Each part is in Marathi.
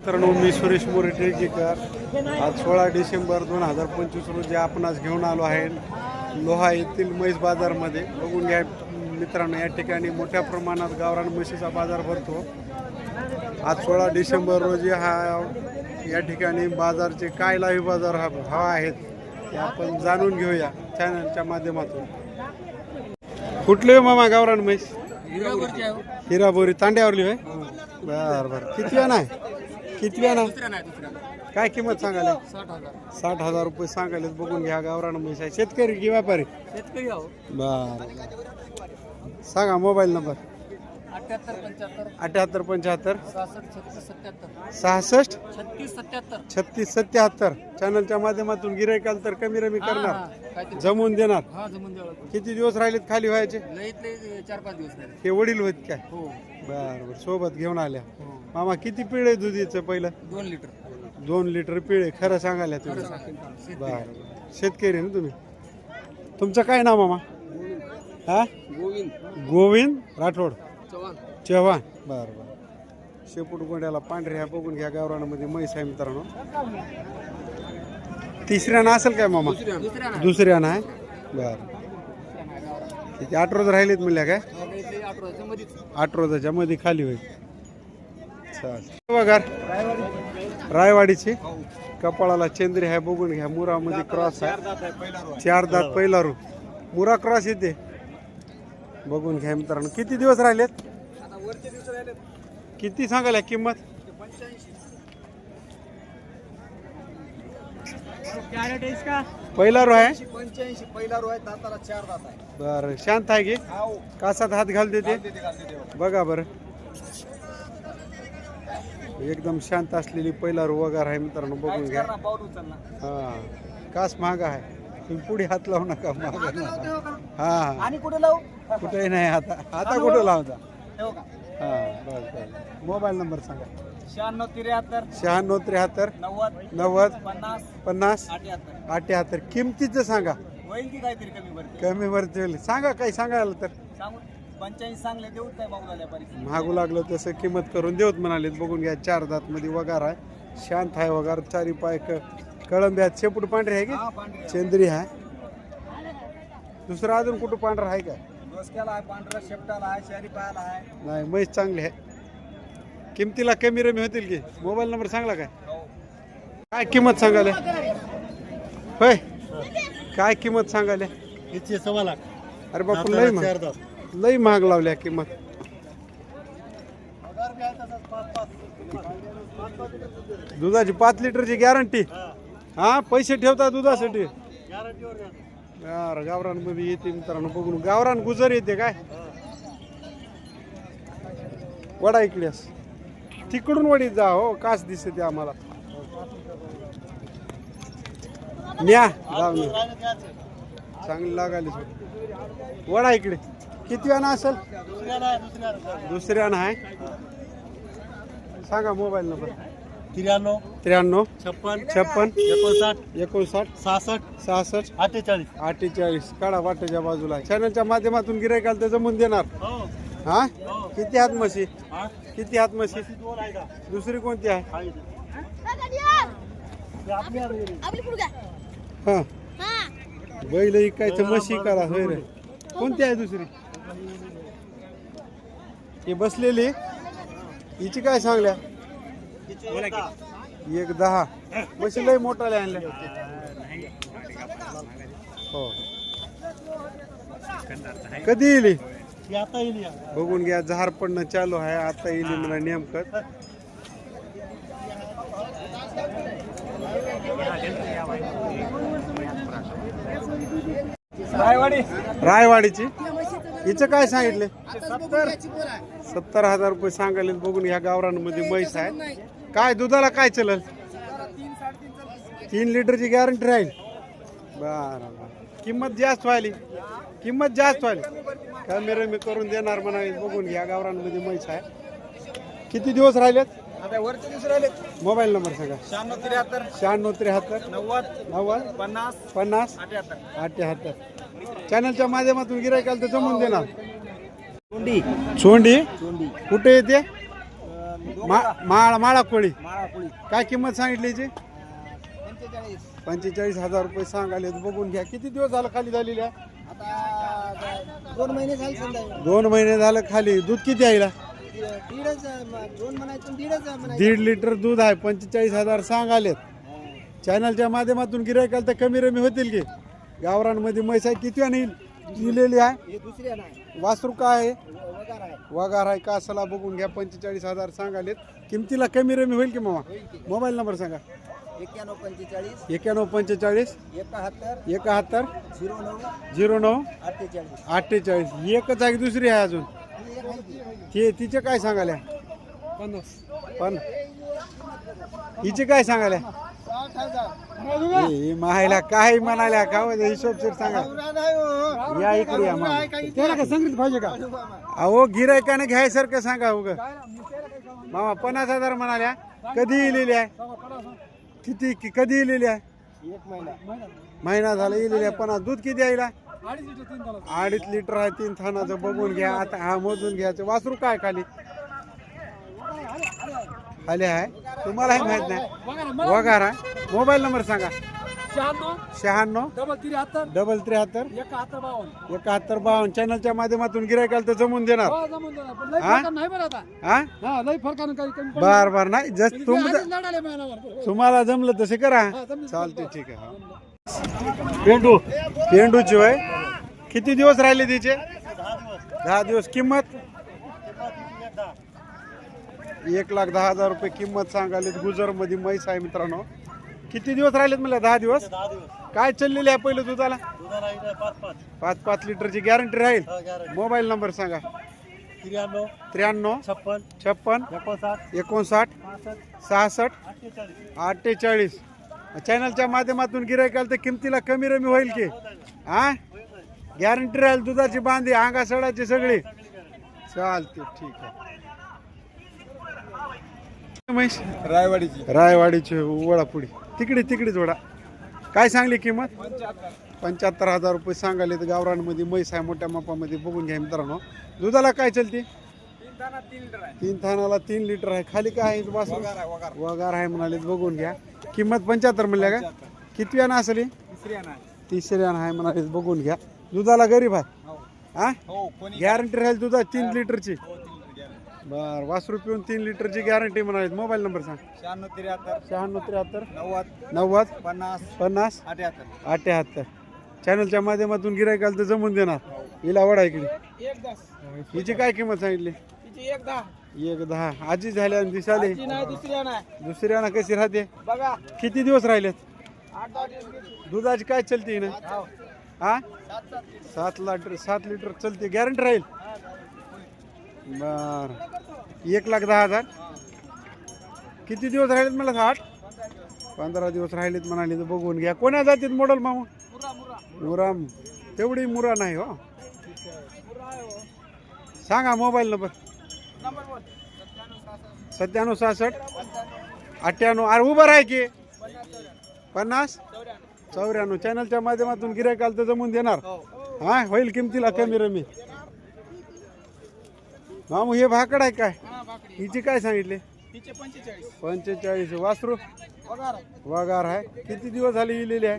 मित्रांनो मी सुरेश मोरे टेकीकर आज सोळा डिसेंबर दोन हजार पंचवीस रोजी आपण आज घेऊन आलो आहे लोहा येथील म्हैस बाजारमध्ये. बघून घ्या मित्रांनो या ठिकाणी मोठ्या प्रमाणात गावरान म्हशीचा बाजार भरतो. आज सोळा डिसेंबर रोजी हा या ठिकाणी बाजारचे काय लाईव्ह बाजार हा भाव आहेत ते आपण जाणून घेऊया चॅनलच्या माध्यमातून. कुठले हो मामा गावरान म्हैस? हिराबोरी तांड्यावरली होय? बर बर. किती वेळ नाही किती वेळ नाही काय किंमत सांगायला? साठ हजार. रुपये सांगायला बघून घ्या गावरान म्हैस आहे. शेतकरी की व्यापारी? शेतकरी आहो. बर. सांगा मोबाईल नंबर. अठ्याहत्तर पंच्याहत्तर अठ्याहत्तर पंच्याहत्तर. सहासष्ट छत्तीस सत्याहत्तर. सहासष्ट? छत्तीस सत्याहत्तर. छत्तीस सत्याहत्तर. चॅनलच्या माध्यमातून गिरायकाल तर कमी रमी करणार. काहीतरी. जमून देणार. हा जमून द्यावं किती दिवस राहिलेत खाली व्हायचे? लईत लई चार पाच दिवस राहिले. हे वडील होत काय? हो. बर बर सोबत घेऊन आल्या. हो. मामा किती पिळे दुधीचं पहिलं? दोन लिटर. दोन लिटर पिळे खरं सांगायला तुम्ही. शेतकरी. बर शेतकरी ना तुम्ही? तुमचं काय नाव मामा? हा? गोविंद. गोविंद राठोड. चव्हाण. चव्हाण. बर बर. शेपूट गोंड्याला पांढरे ह्या बघून घ्या गावरानामध्ये म्हैस आहे मित्रांनो. तिसऱ्यानं असेल काय मामा? दुसऱ्यानं आहे बर. किती आठ रोज राहिलेत म्हणल्या काय? आठ रोजाच्या मध्येच आठ रोजाच्या मध्ये खाली होईल. चालेल. वगार रायवाडीची. कपाळाला चंद्री आहे बघून घ्या. मुरामध्ये क्रॉस आहे चार दात पहिला रू मुरा क्रॉस येते. बघून घ्या मित्रांनो. किती दिवस राहिलेत? किती सांगायला किंमत? पंच्याऐंशी. पहिला रू आहे? पंच्याऐंशी पहिला रो आहे दाताला चार दात आहे. बरं. शांत आहे की? हाव. कासात हात घाल देते बघा बरं. एकदम शांत असलेली पहिला रू वगार आहे मित्रांनो. बघून घ्या. करणार पाऊल उचलणार. हा. कास महाग आहे. तुम्ही पुढे हात लावू नका महाग नका. हा आणि कुठे लावू? कुठेही नाही आता आता कुठं लावता? ठेवू का? हा बस बस मोबाईल नंबर सांगा. शहाण्णव त्र्याहत्तर शहाण्णव त्र्याहत्तर नव्वद नव्वद पन्नास पन्नास अठ्याहत्तर. अठ्याहत्तर. किमतीचं सांगा. होईल की काहीतरी कमी भरते कमी वरती सांगा काही सांगायला तर. सांगू सांगले देऊच मागू झाल्या महागू लागलं तसं किंमत करून देऊत म्हणाले बघून घ्या चार दात मध्ये वगार आहे. शांत आहे वगार चारी पाय क कळंबी आहेत. शेपूट पांढरे आहे की? हा चंद्री आहे. दुसरं अजून कुठं पांढरा आहे का? डोसक्याला आहे पांढरा शेपटाला आहे शहरी पायाला आहे. नाही म्हैस चांगली आहे. किमतीला कमी रमी होतील की? मोबाईल नंबर सांगला काय? काय किंमत सांगाले? होय. काय किंमत सांगाले? हिचे सव्वा लाख. अरे बापू लई महाग. लई महाग लावल्या किंमत. दुधाची पाच लिटरची गॅरंटी. हा पैसे ठेवता दुधासाठी. यार गावरानमध्ये येते मित्रांनो बघून. गावरान गुजर येते काय? वडा इकडेस तिकडून वडीत जा हो. कास दिसते आम्हाला. न्या जाऊ न्या. चांगली लागाली वडा इकडे. किती वेळा असेल? दुसऱ्यानं आहे. सांगा मोबाईल नंबर. त्र्याण्णव त्र्याण्णव छप्पन छप्पन एकोणसाठ एकोणसाठ सहासष्ट सहासष्ट अठ्ठेचाळीस. अठ्ठेचाळीस. काढा वाटेच्या बाजूला. चॅनलच्या माध्यमातून गिरायकाल तर जमून देणार. हो. हा? किती हात म्हशी? हा? किती हात म्हशी? दोन आहे का दुसरी कोणती आहे? आपली पुढे हा. हा. बैल इकायचं म्हशी करा होय रे. कोणती आहे दुसरी? ही बसलेली? हिची काय सांगल्या? एक दहा. म्हशी लय मोठाल्या आणल्या हो. कधी येईल. बघून घ्या झार पडणं चालू आहे आता येईल मला नेमकं. रायवाडी. रायवाडीची? हिचं काय सांगितले? सत्तर सत्तर हजार रुपये सांगायले बघून ह्या गावरांमध्ये म्हैस आहे काय दुधाला काय चलल तीन लिटरची गॅरंटी राहील. बरं बरं. किंमत जास्त व्हायली. किंमत जास्त व्हायली. कमी रमी करून देणार म्हणाले बघून घ्या गावरांमध्ये म्हैस आहे. किती दिवस राहिलेत? आता वरचे दिवस राहिले मोबाईल नंबर सांगा. शहाण्णव त्र्याहत्तर. शहाण्णव त्र्याहत्तर. नव्वद. नव्वद. पन्नास. पन्नास. अठ्याहत्तर. चॅनलच्या माध्यमातून गिरायकाल तर जमून देणार. सोंडी. कोंडी कुठे येते? मा माळा माळा कोळी माळा पुळी काय किंमत सांगितली याची? पंचेचाळीस. पंचेचाळीस हजार रुपये सांगाले बघून घ्या. किती दिवस झालं खाली झालेली आहे आता दोन महिने झाले समजा दोन महिने झालं खाली. दूध किती दोन म्हणायचं दीडच म्हणायचं. दीड लिटर दूध आहे. पंचेचाळीस हजार सांगालेत चॅनलच्या माध्यमातून गिरायकाल तर कमी रमी होतील की? गावरांमध्ये म्हैस आहे किती आणि दिलेली आहे. हे वासरू काय आहे? वगार आहे. आहे कासाला बघून घ्या. पंचेचाळीस हजार सांगालेत. किमतीला कमी रमी होईल की मामा? की. मोबाईल नंबर सांगा. एक्क्याण्णव पंचेचाळीस. एक्याण्णव पंचेचाळीस. एकाहत्तर. एकाहत्तर. झिरो नऊ. झिरो नऊ. अठ्ठेचाळीस. अठ्ठेचाळीस. एकच आहे की दुसरी आहे अजून? ही की? ते तिचे काय सांगाल्या? पन्नास. पण हिचे काय हजार हे मायला काय म्हणाल्या का हो, हिशोबशीर सांगा. या इकडे या मामा. त्याला काय संगीत पाहिजे का? अहो गिरायकाने घ्यायसारखं सांगा उग. मामा पन्नास हजार म्हणाल्या. कधी इलेली आहे? किती कि- कधी इलेली आहे? एक महिना महिना झाला इलेली आहे. पन्नास दूध किती हिला? अडीच लिटर तीन अडीच लिटर आहे तीन थानाचं. बघून घ्या. आता हा मोजून घ्यायचं. वासरू काय खाली? खाली आहे. तुम्हाला हे माहीत नाही. वगार मोबाईल नंबर सांगा. शहाण्णव डबल त्र्याहत्तर एकाहत्तर बावन्न. चॅनलच्या माध्यमातून गिरायकाला तर जमून देणार. हो, बरं. बर बर नाही. जस ते तुम आधीच लढायला महिनाभर. तुम्हाला जमलं तसे करा. चालते ठीक आहे. पेंडू. पेंडूची वय. किती दिवस राहिले तिचे? दहा दिवस. किंमत? एक लाख दहा हजार रुपये किंमत सांगाले गुजरमध्ये म्हैस आहे मित्रांनो. किती दिवस राहिलेत मला दहा दिवस? काय चाललेली आहे पहिलं दुधाला? पाच पाच. लिटरची गॅरंटी राहील? मोबाईल नंबर सांगा. त्र्याण्णव. त्र्याण्णव. छप्पन. छप्पन. एकोणसाठ. एकोणसाठ. पासष्ट. सहासष्ट. अठ्ठेचाळीस. अठ्ठेचाळीस. चॅनलच्या माध्यमातून गिरायकाल तर किमतीला कमी रमी होईल की? हा? गॅरंटी राहील दुधाची बांधी अंगा सडाची सगळी चालते ठीक आहे. म्हैस रायवाडीची. रायवाडीची वडापुडी तिकडे तिकडेच वडा काय सांगली किंमत? पंच्याहत्तर हजार रुपये सांगाले तर गावरांमध्ये म्हैस आहे मोठ्या मापामध्ये. बघून घ्या मित्रांनो. दुधाला काय चलते? तीन थानाला तीन लिटर आहे. खाली काय आहे? वासरू? वगार आहे म्हणाले बघून घ्या. किंमत पंच्याहत्तर म्हणल्या का? किती ना असेल? ही? तिसऱ्यानं आहे. म्हणाले बघून घ्या. दुधाला गरीब आहे. हा हो कोणी गॅरंटी राहील दुधा तीन लिटरची. बर वासरू पिऊन तीन लिटरची गॅरंटी म्हणाले मोबाईल नंबर सांग. शहाण्णव त्र्याहत्तर. शहाण्णव त्र्याहत्तर. नव्वद. नव्वद. पन्नास. पन्नास. अठ्याहत्तर. अठ्याहत्तर. चॅनलच्या माध्यमातून गिरायकाल तर जमून देणार. हिला वडा इकडे. एक दस. हिची काय किंमत सांगितली? तिची एक दहा. एक दहा. आजी झाल्या आणि दिसाले ती नाही दुसऱ्या नाही दुसऱ्याना कशी राहते? बघा. किती दिवस राहिलेत? आठ दहा दिवस गेली. दुधाची काय चलते ना? हो. हा? सात सात दिवस. सात लिटर सात लिटर चलते. गॅरंटी राहील? बर. एक लाख दहा हजार. किती दिवस राहिलेत मला आठ पंधरा दिवस राहिलेत म्हणाले तर बघून घ्या. कोण्या जातीत मॉडल मामा मुरा मुरा मुराम तेवढी मुरा नाही हो. आहे. सांगा मोबाईल नंबर सत्त्याण्णव सहासष्ट. अठ्ठ्याण्णव. अरे उभं राह की. पन्नास? चौऱ्याण्णव. चॅनलच्या माध्यमातून गिरायकाल तर जमून देणार. हो. हा होईल किमतीला कमी रमी. मामू हे भाकड आहे काय? हा हिची काय सांगितले? पंचेचाळीस. वासरू? वगार आहे. किती दिवस झाले इलेले आहे?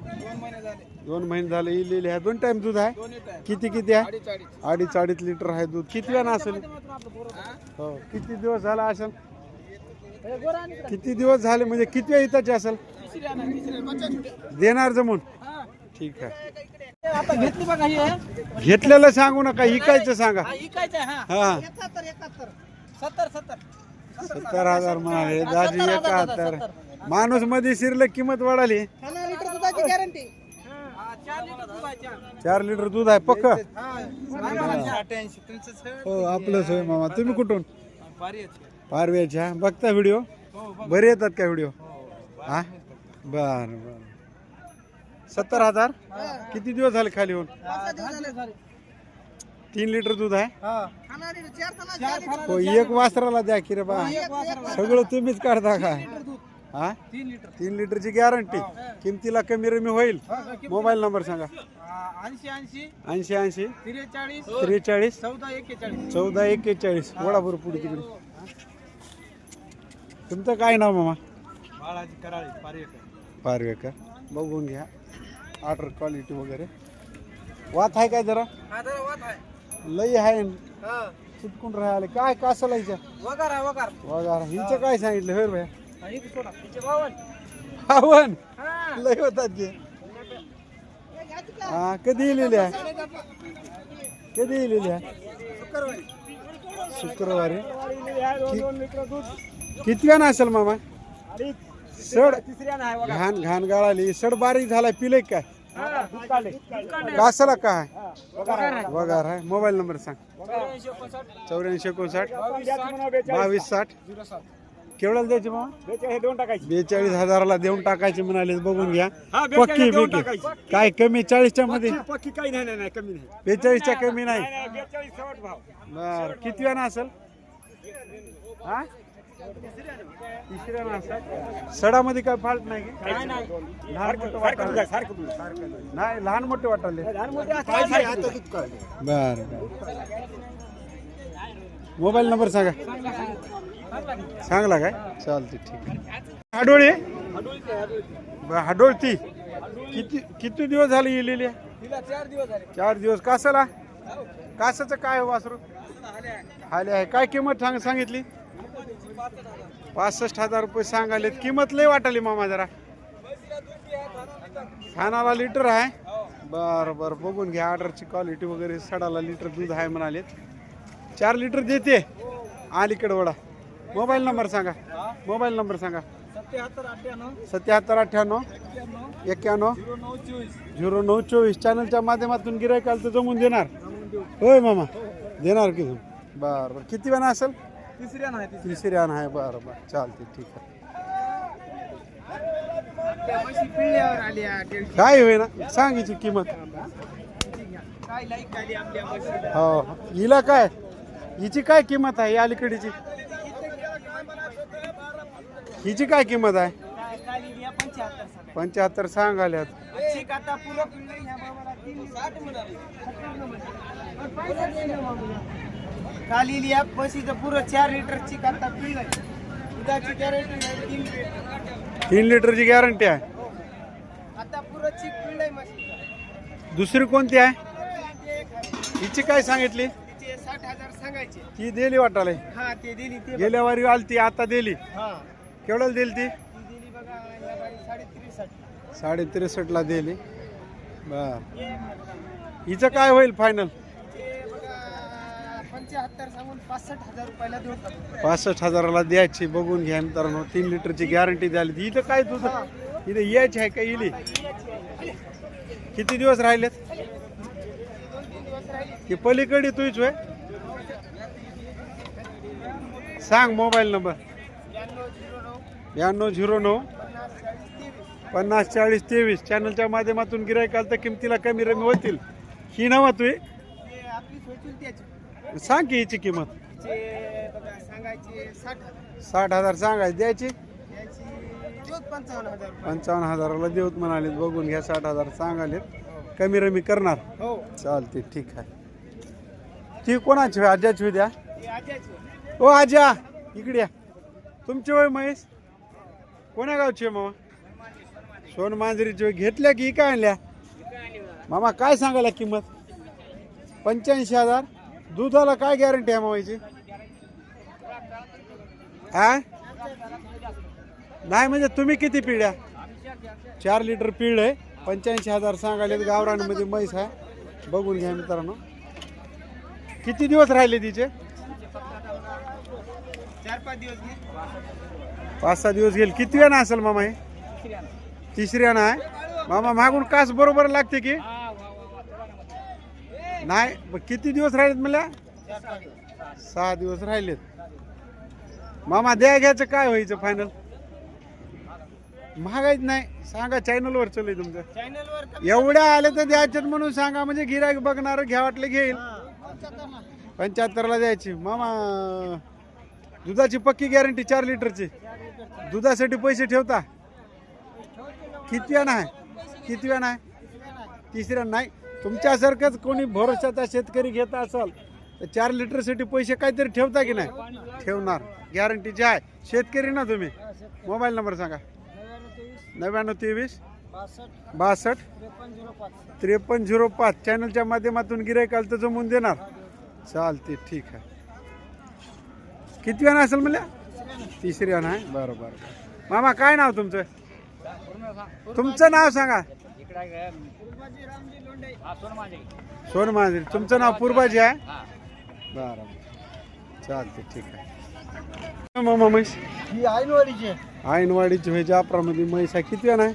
दोन महिने झाले. इलेले आहे. दोन टाइम दूध आहे? किती किती आहे? अडीच अडीच. लिटर आहे दूध. किती वेळा असेल? हा? किती दिवस झाला असेल. किती दिवस झाले? म्हणजे किती वेळ इथंचे असेल. देणार जमून. ठीक आहे. आता घेतली बघा ही घेतलेलं सांगू नका इकायचं सांगा. हा इकायचं आहे, हा. हा. एकाहत्तर एकाहत्तर. सत्तर सत्तर. सत्तर हजार म्हणाले दाजी एकाहत्तर. सत्तर. माणूसमध्ये शिरलं किंमत वाढाली. पन्नास लिटर दुधाची गॅरंटी चार लिटर दूध आहे चार. चार लिटर दूध आहे पक्क. हो आपलंच होय मामा. तुम्ही कुठून? पारव्याच्या बघता व्हिडिओ? बरे येतात का व्हिडिओ? हा? बर बर. सत्तर हजार? किती दिवस झाले खाली होऊन तीन लिटर दूध आहे? हो. एक वासराला द्या की रे बा. सगळं तुम्हीच काढता का? हा? तीन लिटर तीन लिटरची गॅरंटी. किमतीला कमी रमी होईल. मोबाईल नंबर सांगा. ऐंशी ऐंशी. ऐंशी ऐंशी त्रेचाळीस. त्रेचाळीस चौदा एक्केचाळीस. चौदा एक्केचाळीस वडाभर पुढे तिकडे. तुमचं काय नाव मामा? बाळाजी कराळे पारेकर. पारवेकर बघून घ्या. ऑर्डर क्वालिटी वगैरे. वात आहे काय जरा? हा जरा वाद आहे. लई आहे. हा. चिटकून राहिले. काय कसं लायच्या वगार आहे वगार. वगार. हिचं काय सांगितलं होय भया हा, इथे सोडा. तिचे बावन. आव्हान हा. लय होतात ते हा कधी लिहिली आहे? कधी लिहिली आहे? शुक्रवारी. दोन लिटर दूध. किती वेळ असेल मामा? अडीच. सड तिसऱ्या नाही वगार घाण घाण गाळाली. सड बारीक झाला पिले काय हा कासला काय वगार आहे मोबाईल नंबर सांग. चौऱ्याऐंशी एकोणसाठ बावीस साठ केवढ्याला द्यायचे मामा बेचाळीस दोन टाकायची. बेचाळीस हजाराला देऊन टाकायचे म्हणाले. बघून घ्या. पक्की बिकी. टाकायची. काय कमी चाळीसच्या मध्ये? पक्की काही नाही नाही नाही कमी नाही. बेचाळीसच्या कमी नाही. बर. किती वेळा असेल? हा? तिसऱ्या सडामध्ये काय फाल्ट नाही की? लहान मोठं सारखं वाटायला. नाही लहान मोठे वाटायले. बर मोबाईल नंबर सांगा. सांगला काय? चालते ठीक आहे. हाडोळी? हाडोळती. किती किती दिवस झाले? तिला चार दिवस झाले. चार दिवस. कासाला? कासाचं काय हो वासरू? आले आहे. काय किंमत सांग सांगितली? पासष्ट हजार रुपये सांगालेत किंमत लय वाटाली मामा जरा. खानाला लिटर आहे. बर बर बघून घ्या. ऑर्डरची क्वालिटी वगैरे सडाला लिटर दूध आहे म्हणालेत. चार लिटर देते. अलीकडे वडा. मोबाईल नंबर सांगा. मोबाईल नंबर सांगा. सत्याहत्तर अठ्ठ्याण्णव एक्क्याण्णव झिरो नऊ चोवीस. झिरो नऊ चोवीस चॅनलच्या माध्यमातून गिरायकाल तर जमून देणार. होय मामा. देणार की बरं बरं. किती वेळा असेल? तिसऱ्या नाही तिसऱ्या. तिसरी आण आहे बरं बरं. चालते ठीक आहे. आली आहे. काय होय ना सांगायची किंमत. काय लाईक आली आपल्या म्हशीला? हो हिला काय? हिची काय किंमत आहे या अलीकडीची? हिची काय किंमत आहे? काय काय लिहिली आहे? पंच्याहत्तर सगळ्या. पंच्याहत्तर सांगाल्यात अच्छी काटा पुरं पिळलंय, ह्या बाबाला तीन साठ म्हणाले. खाली लिहा म्हशीचं पुरं चार लिटरची काटा पिळलंय दुधाची गॅरंटी नाही तीन लिटर तीन लिटरची गॅरंटी आहे. आता पुरं चीक पिळलंय म्हशीचं दुसरी कोणती आहे? आहे. हिची काय सांगितली? साठ हजार सांगायचे. ती दिली वाटाले. हा ते दिली ते गेल्या वारी आलती आता दिली. हा. केवढ्याला दिली ती? दिली बघा या साडेतीससाठी साडे त्रेसष्टला दिली. बर. हिचं काय होईल फायनल पंच्याहत्तर सांगून पासष्ट हजार रुपयाला देऊन टाकू. पासष्ट हजाराला द्यायची बघून घ्या मित्रांनो. तीन लिटरची गॅरंटी द्याली इथं काय तुझं इथं यायची आहे का इली? किती दिवस राहिलेत? की पलीकडे तुझ होय? सांग मोबाईल नंबर. ब्याण्णव झिरो नऊ. ब्याण्णव झिरो नऊ पन्नास चाळीस तेवीस. पन्नास चाळीस तेवीस चॅनलच्या माध्यमातून गिरायकाल तर किमतीला कमी रमी होतील. ही नवा तू ते आपली त्याची. सांग की हिची किंमत. तिचे बघा सांगायचे साठ. हजार साठ हजार सांगायची द्यायची? याची देऊत पंचावन्न हजार रुपये. पंचावन्न हजाराला देऊत म्हणालेत बघून घ्या साठ हजार सांगालेत. कमी रमी करणार. हो. चालते ठीक आहे. ती कोणाची होय? आज्याची होय द्या हे आज्याची ओ आज्या! इकडे या. तुमची होय महेश? कोण्या गावची आहे मामा? सोन मांजरीची होय. घेतल्या की काय आणल्या? मामा काय सांगायला किंमत? पंच्याऐंशी हजार? दुधाला काय गॅरंटी आहे मावायची हा? नाही म्हणजे तुम्ही किती पिढ्या? चार लिटर पीळ आहे. पंच्याऐंशी हजार सांगायले गावरानमध्ये म्हैस आहे. बघून घ्या मित्रांनो. किती दिवस राहिले तिचे? चार पाच दिवस पाच सहा दिवस गेले. किती वेळा असेल मामा हे तिसरी आहे. मामा मागून कास बरोबर लागते की? नाही मग किती दिवस राहिलेत मला सहा दिवस राहिलेत. मामा द्या घ्यायचं काय व्हायचं फायनल महागाईच नाही सांगा चॅनलवर चालू तुमचं. एवढ्या आले तर द्यायच्यात म्हणून सांगा म्हणजे गिरायक बघणार घ्या वाटलं घेईल. पंच्याहत्तरला द्यायची. मामा दुधाची पक्की गॅरंटी चार लिटरची. दुधासाठी पैसे ठेवता? किती वेळा आहे किती वेळा आहे तिसऱ्या नाही. तुमच्यासारखंच कोणी भरोशाचा शेतकरी घेत असाल तर चार लिटरसाठी पैसे काहीतरी ठेवता की नाही? ठेवणार. गॅरंटीचे आहे. शेतकरी ना तुम्ही? मोबाईल नंबर सांगा. नव्याण्णव तेवीस. बासष्ट. त्रेपन्न झिरो पाच. चॅनलच्या माध्यमातून गिरायकाल तर जमून देणार. चालते ठीक आहे. किती वेळा असेल म्हणल्या? तिसरी आहे. बरं बरं बरं. मामा काय नाव तुमचं? तुमचं नाव सांगा. सोन माझे तुमचं नाव पूर्वाजी आहे? बरं चालते ठीक आहे. मामा म्हैस. ही ऐनवाडीची आयनवाडीची व्हेज जाफरामध्ये म्हैस आहे. किती वेळा आहे?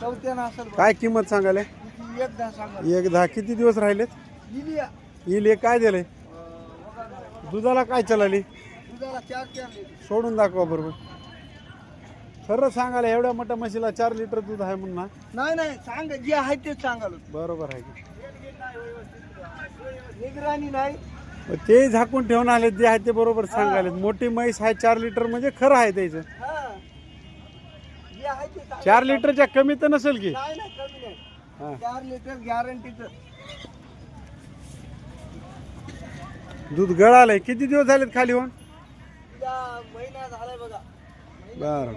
चौथ्यानं असेल काय किंमत सांगायला? एकदा सांगा एक दहा. किती दिवस राहिलेत? दिली एक काय दिलंय? दुधाला काय चलाली? सोडून दाखवा बरोबर. खरं सांगायला एवढ्या मोठ्या म्हशीला चार लिटर दूध आहे म्हणून ना? नाही नाही सांग जे आहे तेच सांगाल बरोबर आहे की. निगराणी नाही. मग ते झाकून ठेवून आले जे आहे ते बरोबर सांगायले मोठी म्हैस आहे चार लिटर म्हणजे खरं आहे त्याचं. हा. जे आहे ते सांगा. चार लिटरच्या कमी तर नसेल की. नाही नाही कमी नाही. हा. चार लिटर गॅरंटीचं दूध गळालंय. किती दिवस झालेत खाली होऊन? महिना झालाय बघा. बरं.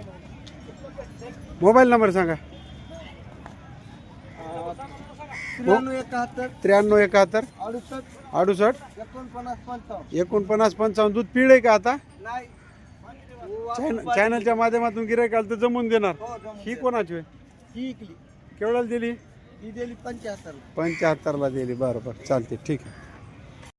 मोबाईल नंबर सांगा. त्र्याण्णव एकाहत्तर. त्र्याण्णव एकाहत्तर. अडुसष्ट. अडुसष्ट. एकोणपन्नास पंचावन्न. एकोणपन्नास पंचावन्न. दूध पिळ आहे का आता? नाही. चॅनलच्या माध्यमातून गिरायकाल तर जमून देणार. हो, जमून ही कोणाची होय ही इकली. केवढ्याला दिली? ही दिली पंच्याहत्तर पंच्याहत्तरला दिली. बरं बरं. चालते ठीक आहे.